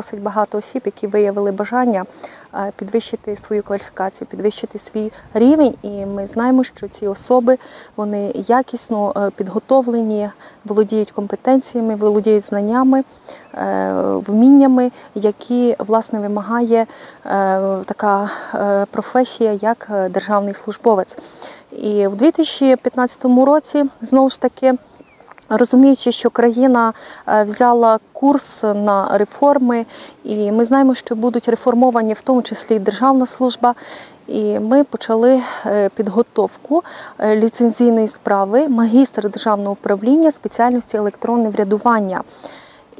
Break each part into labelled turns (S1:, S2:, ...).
S1: досить багато осіб, які виявили бажання е, підвищити свою кваліфікацію, підвищити свій рівень. І ми знаємо, що ці особи вони якісно е, підготовлені, володіють компетенціями, володіють знаннями, е, вміннями, які власне вимагає така професія, як державний службовець. І в 2015 році знову ж таки. Розуміючи, що країна е, взяла курс на реформи, і ми знаємо, що будуть реформовані в тому числі і державна служба. І ми почали е, підготовку е, ліцензійної справи магістр державного управління спеціальності електронне врядування.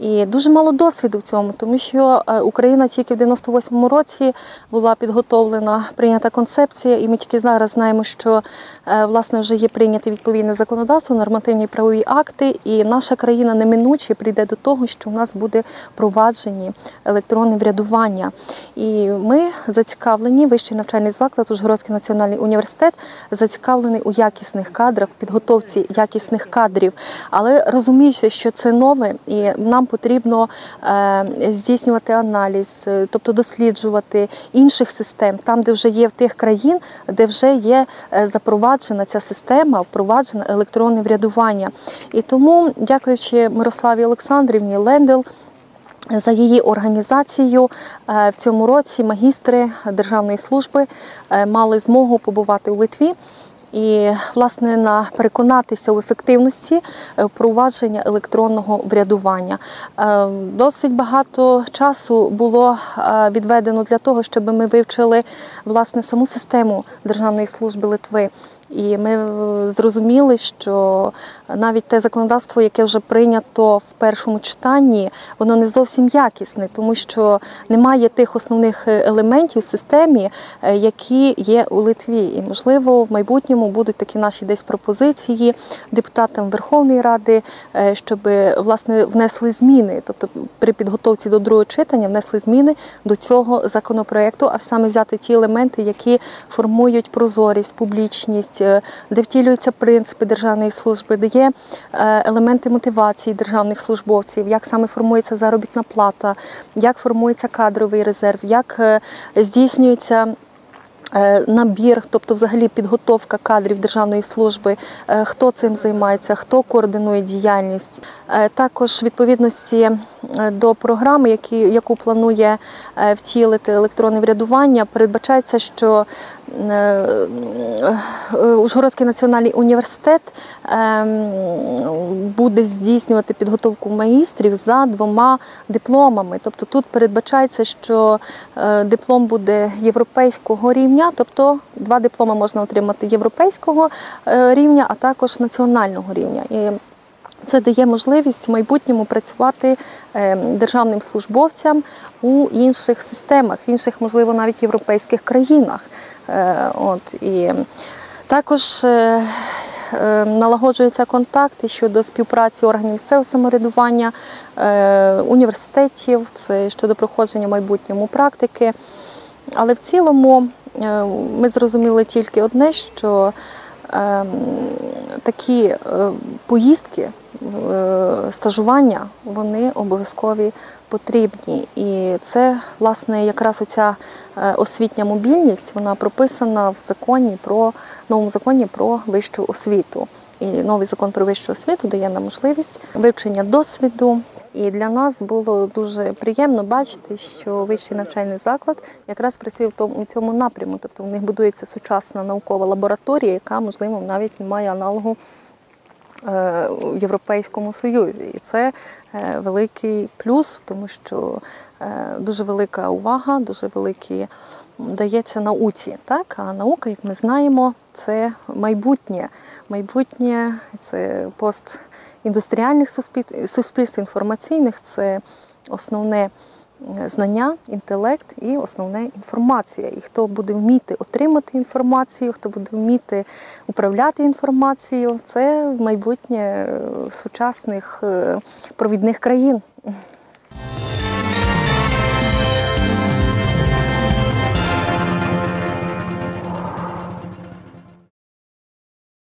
S1: І дуже мало досвіду в цьому, тому що е, Україна тільки в 98-му році була підготовлена прийнята концепція, і ми тільки зараз знаємо, що е, власне вже є прийняте відповідне законодавство, нормативні правові акти, і наша країна неминуче прийде до того, що в нас буде впроваджені електронне врядування. І ми зацікавлені, вищий навчальний заклад, Ужгородський національний університет, зацікавлений у якісних кадрах, підготовці якісних кадрів, але розуміючи, що це нове, і нам потрібно е, здійснювати аналіз, е, тобто досліджувати інших систем, там, де вже є в тих країн, де вже є е, запроваджена ця система, впроваджена електронне врядування. І тому, дякуючи Мирославі Олександрівні Лендел. За її організацією в цьому році магістри державної служби мали змогу побувати у Литві і власне на переконатися в ефективності е, впровадження електронного врядування. Е, досить багато часу було е, відведено для того, щоб ми вивчили власне саму систему Державної служби Литви. І ми зрозуміли, що навіть те законодавство, яке вже прийнято в першому читанні, воно не зовсім якісне, тому що немає тих основних елементів в системі, які є у Литві. І можливо в майбутньому будуть такі наші десь пропозиції депутатам Верховної Ради, е, щоб власне внесли зміни, тобто при підготовці до другого читання внесли зміни до цього законопроекту, а саме взяти ті елементи, які формують прозорість, публічність, е, де втілюються принципи державної служби, де є е, елементи мотивації державних службовців, як саме формується заробітна плата, як формується кадровий резерв, як здійснюється. Е, набір, тобто, взагалі, підготовка кадрів державної служби, хто цим займається, хто координує діяльність. Також відповідності до програми, яку планує втілити електронне врядування, передбачається, що Ужгородський національний університет ем, буде здійснювати підготовку магістрів за двома дипломами. Тобто тут передбачається, що диплом буде європейського рівня тобто два дипломи можна отримати європейського е, рівня, а також національного рівня. І це дає можливість в майбутньому працювати е, державним службовцям у інших системах, в інших, можливо, навіть європейських країнах. Е, от, і Також налагоджуються контакти щодо співпраці органів місцевого самоврядування, університетів, це щодо проходження в майбутньому практики. Але в цілому Е, ми зрозуміли тільки одне, що ем, такі е, поїздки, е, стажування, вони обов'язкові потрібні. І це, власне, якраз оця освітня мобільність, вона прописана в законі про новому законі про вищу освіту. І новий закон про вищу освіту дає нам можливість вивчення досвіду. І для нас було дуже приємно бачити, що вищий навчальний заклад якраз працює в тому у цьому напряму. Тобто в них будується сучасна наукова лабораторія, яка, можливо, навіть не має аналогу е, в Європейському Союзі. І це е, великий плюс, тому що е, дуже велика увага, дуже великі. Дається науці, так а наука, як ми знаємо, це майбутнє. Майбутнє це пост індустріальних суспільств, інформаційних це основне е, знання, інтелект і основне інформація. І хто буде вміти отримати інформацію, хто буде вміти управляти інформацією, це майбутнє е, сучасних е, провідних країн.